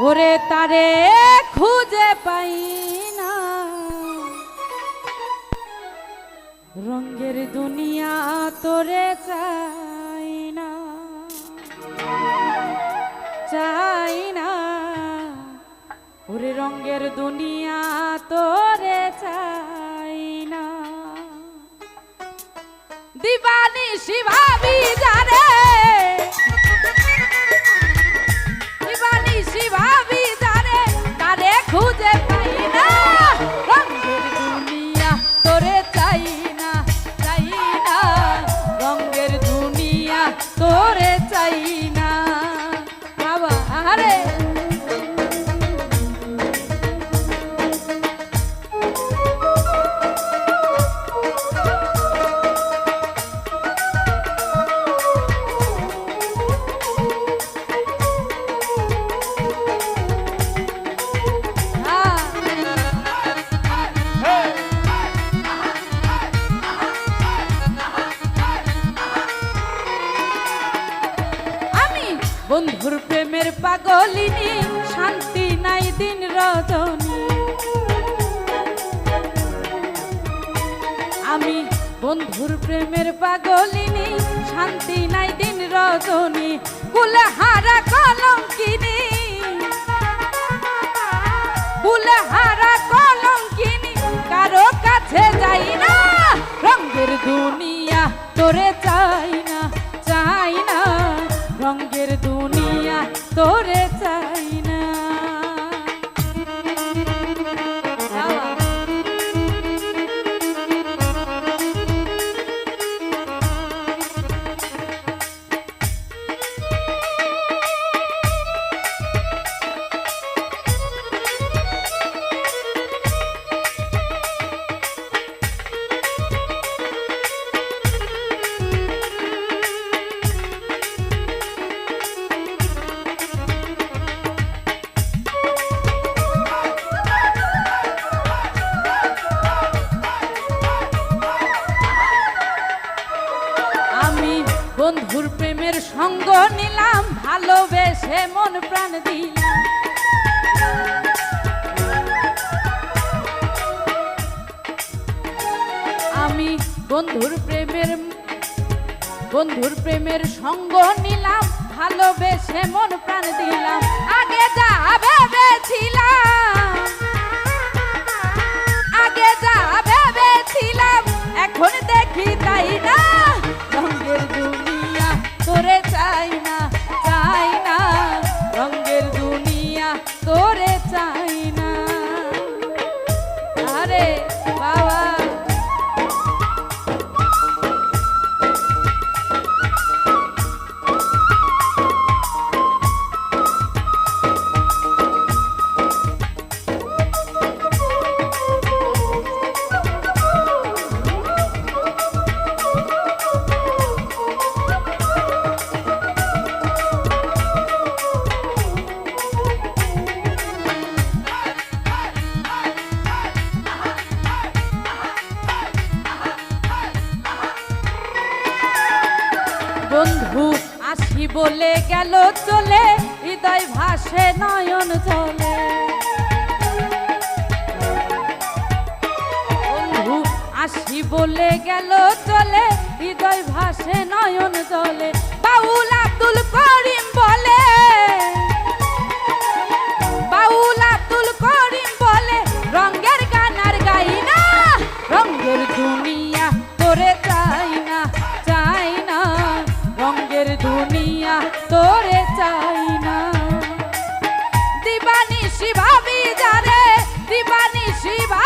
ওরে তারে খুঁজে পাই না। রঙ্গের দুনিয়া তোরে চাই না। চাই না। ওরে রঙ্গের দুনিয়া তোরে চাই না। দিবানি শিভাবি জানে বাবা বন্ধুর প্রেমের পাগলিনী শান্তি নাই দিন রজনী। আমি বন্ধুর প্রেমের পাগলিনী শান্তি নাই দিন রজনী। কুলে হারা কলঙ্কিনী। কুলে হারা কলঙ্কিনী, কারও কাছে যাই না। রঙের দুনিয়া তোরে চাই। বন্ধুর প্রেমের সঙ্গ নিলাম, ভালোবেসে মন প্রাণ দিলাম। আমি বন্ধুর প্রেমের বন্ধুর প্রেমের সঙ্গ নিলাম, ভালোবেসে মন প্রাণ দিলাম। আগে যা ভেবেছিলাম, আগে যা ভেবেছিলাম, এখন দেখি তাই না? আসি বলে গেল চলে, হৃদয় ভাসে, নয়ন চলে। আসি বলে গেল চলে, হৃদয় ভাসে, নয়ন চলে। বাউল আব্দুল করিম বলে শিবা